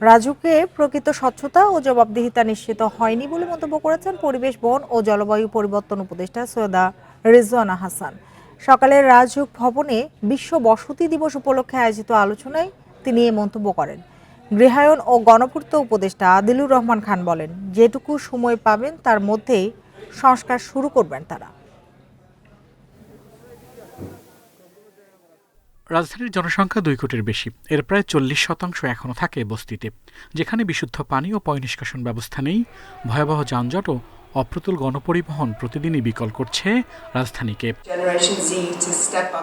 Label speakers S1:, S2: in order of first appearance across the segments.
S1: রাজুকে প্রকৃত স্বচ্ছতা ও জবাবদিহিতা নিশ্চিত হয়নি বলে মন্তব্য করেছেন পরিবেশ, বন ও জলবায়ু পরিবর্তন উপদেষ্টা সৈয়দা রিজওয়ানা হাসান। সকালে রাজুক ভবনে বিশ্ব বসতি দিবস উপলক্ষে আয়োজিত আলোচনায় তিনি এ মন্তব্য করেন। গৃহায়ন ও গণপূর্ত উপদেষ্টা আদিলুর রহমান খান বলেন, যেটুকু সময় পাবেন তার মধ্যেই সংস্কার শুরু করবেন তারা।
S2: রাজধানীর জনসংখ্যা দুই কোটির বেশি। এর প্রায় চল্লিশ শতাংশ এখনও থাকে বস্তিতে যেখানে বিশুদ্ধ পানি ও পয়নিষ্কাশন ব্যবস্থা নেই। ভয়াবহ যানজট ও অপ্রতুল গণপরিবহন প্রতিদিনই বিকল করছে রাজধানীকে.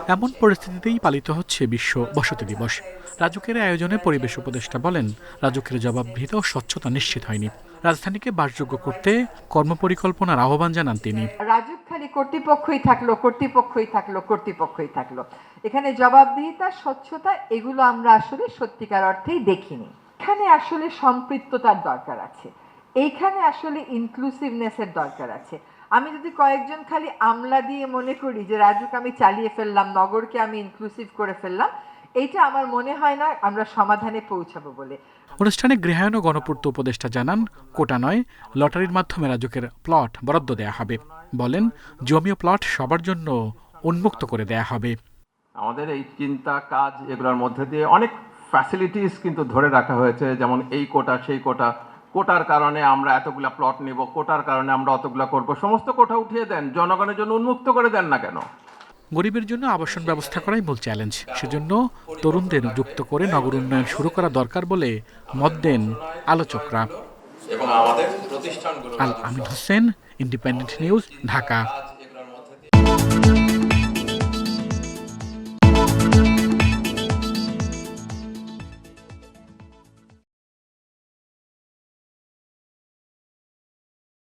S2: এমন পরিস্থিতিতেই পালিত হচ্ছে বিশ্ব বসতি দিবস। রাজুকের আয়োজনে পরিবেশ উপদেষ্টা বলেন রাজুকের জবাবদিহিতা ও স্বচ্ছতা নিশ্চিত হয়নি। রাজধানীকে বাসযোগ্য করতে কর্মপরিকল্পনার আহ্বান জানান তিনি।
S3: রাজুক খালি কর্তৃপক্ষই থাকল কর্তৃপক্ষই থাকল কর্তৃপক্ষই থাকল। এখানে জবাবদিহিতা, স্বচ্ছতা, এগুলো আমরা আসলে সত্যিকার অর্থেই দেখিনি। এখানে আসলে সম্পৃক্ততার দরকার আছে। এইখানে আসলে ইনক্লুসিভনেসের দরকার আছে। আমি যদি কয়েকজন খালি আমলা দিয়ে মনে করি যে, রাজুক, আমি চালিয়ে ফেললাম, নগরকে আমি ইনক্লুসিভ করে ফেললাম, এইটা আমার মনে হয় না আমরা সমাধানে পৌঁছাবো বলে।
S2: অনুষ্ঠানে গৃহায়ন ও গণপূর্ত উপদেষ্টা জানান, কোটা নয়, লটারির মাধ্যমে রাজুকের প্লট বরাদ্দ দেয়া হবে। বলেন জমি ও প্লট সবার জন্য উন্মুক্ত করে দেয়া হবে।
S4: আমাদের এই চিন্তা কাজ এগুলোর মধ্যে দিয়ে অনেক ফ্যাসিলিটিস কিন্তু ধরে রাখা হয়েছে যেমন এই কোটা সেই কোটা। কোটার কারণে আমরা এতগুলা প্লট নিব কোটার কারণে আমরা অতগুলা করব। সমস্ত কোটা উঠিয়ে দেন জনগণের জন্য উন্মুক্ত করে দেন না কেন?
S2: গরিবের জন্য আবাসন ব্যবস্থা করাই মূল চ্যালেঞ্জ সেজন্য তরুণদের যুক্ত করে নগর উন্নয়ন শুরু করা দরকার বলে মত দেন আলোচকরা। Al Amin Hossain independent news Dhaka